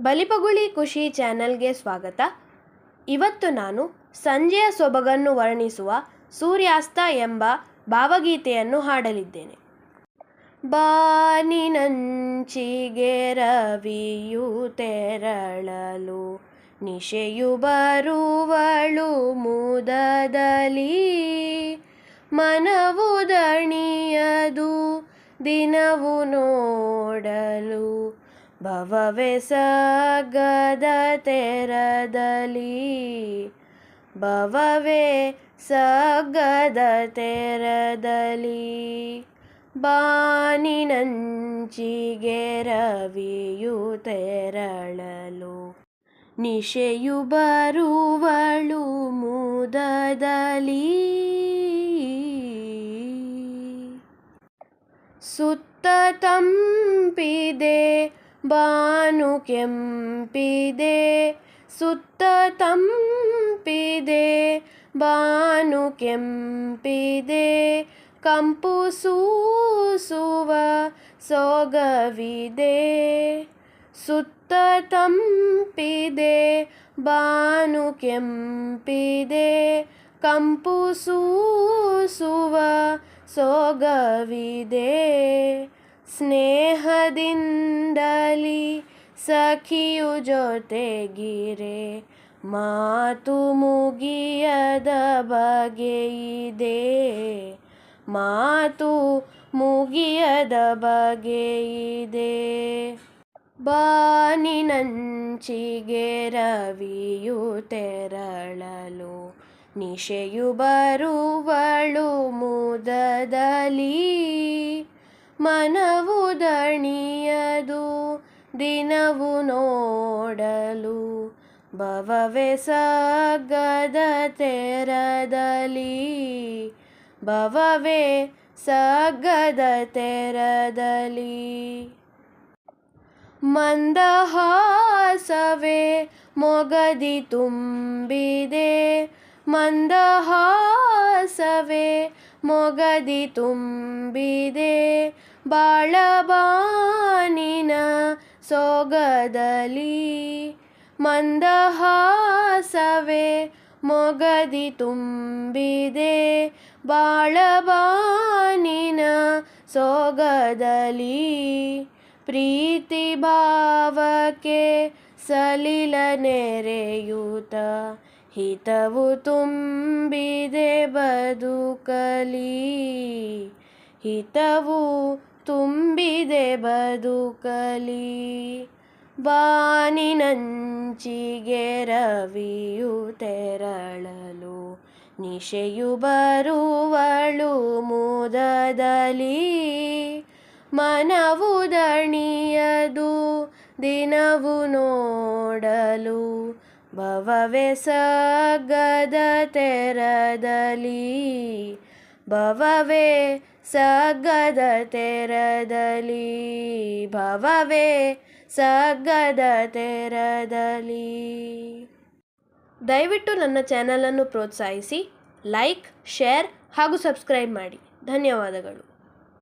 ಬಲಿಪಗುಳಿ ಖುಷಿ ಚಾನೆಲ್ಗೆ ಸ್ವಾಗತ. ಇವತ್ತು ನಾನು ಸಂಜೆಯ ಸೊಬಗನ್ನು ವರ್ಣಿಸುವ ಸೂರ್ಯಾಸ್ತ ಎಂಬ ಭಾವಗೀತೆಯನ್ನು ಹಾಡಲಿದ್ದೇನೆ. ಬಾನಿನಂಚಿಗೆ ರವಿಯು ತೆರಳಲು ನಿಶೆಯು ಬರುವಳು ಮುದದಲಿ ಮನವು ದಣಿಯದು ದಿನವು ನೋಡಲು ಭವವೆ ಸಗದ ತೆರದಲ್ಲಿ. ಭವವೇ ಸಗದ ತೆರದಲ್ಲಿ. ಬಾನಿನಂಚಿಗೆ ರವಿಯು ತೆರಳಲು. ನಿಶೆಯು ಬರುವಳು ಮುದದಲ್ಲಿ. ಸುತ್ತ ತಂಪಿದೆ ಬಾನು ಕೆಂಪಿದೆ, ಸುತ್ತ ತಂಪಿದೆ. ಬಾನು ಕೆಂಪಿದೆ, ಕಂಪು ಸೂಸುವ ಸೊಗವಿದೆ. ಸುತ್ತ ತಂಪಿದೆ, ಬಾನು ಕೆಂಪಿದೆ, ಕಂಪು ಸೂಸುವ ಸೊಗವಿದೆ. ಸ್ನೇಹದಿಂದಲಿ ಸಖಿಯು ಜೊತೆಗಿರೆ. ಮಾತು ಮುಗಿಯದ ಬಗೆಯಿದೆ ಮಾತು ಮುಗಿಯದ ಬಗೆಯಿದೆ ಬಾನಿನಂಚಿಗೆ ರವಿಯು ತೆರಳಲು ನಿಶೆಯು ಬರುವಳು ಮುದದಲ್ಲಿ. ಮನವು ದಣಿಯದು, ದಿನವು ನೋಡಲು. ಭವವೆ ಸಗದ ತೆರದಲಿ ಭವವೆ ಸಗದ ತೆರದಲಿ ಮಂದಹಾಸವೇ ಮೊಗದಿ ತುಂಬಿದೆ, ಮಂದಹಾಸವೇ ಮೊಗದಿ ತುಂಬಿದೆ. ಬಾಳಬಾನಿನ ಸೊಗದಲಿ ಮಂದಹಾಸವೇ ಮೊಗದಿ ತುಂಬಿದೆ. ಬಾಳಬಾನಿನ ಸೊಗದಲಿ ಪ್ರೀತಿ ಭಾವಕ್ಕೆ ಸಲಿಲ ನೆರೆಯೂತ ಹಿತವು ತುಂಬಿದೆ ಬದುಕಲಿ. ಹಿತವು ತುಂಬಿದೆ ಬದುಕಲಿ. ಬಾನಿನಂಚಿಗೆ ರವಿಯು ತೆರಳಲು, ನಿಶೆಯು ಬರುವಳು ಮುದದಲ್ಲಿ. ಮನವು ದಣಿಯದು, ದಿನವು ನೋಡಲು, ಭವವೆ ಸಗದ ತೆರದಲಿ ಭವವೆ ಸಗದ ತೆರದಲಿ ಭವವೇ, ಸಗದ ತೆರದಲಿ ದಯವಿಟ್ಟು ನನ್ನ ಚಾನಲನ್ನು ಪ್ರೋತ್ಸಾಹಿಸಿ, ಲೈಕ್, ಶೇರ್ ಹಾಗೂ ಸಬ್ಸ್ಕ್ರೈಬ್ ಮಾಡಿ. ಧನ್ಯವಾದಗಳು.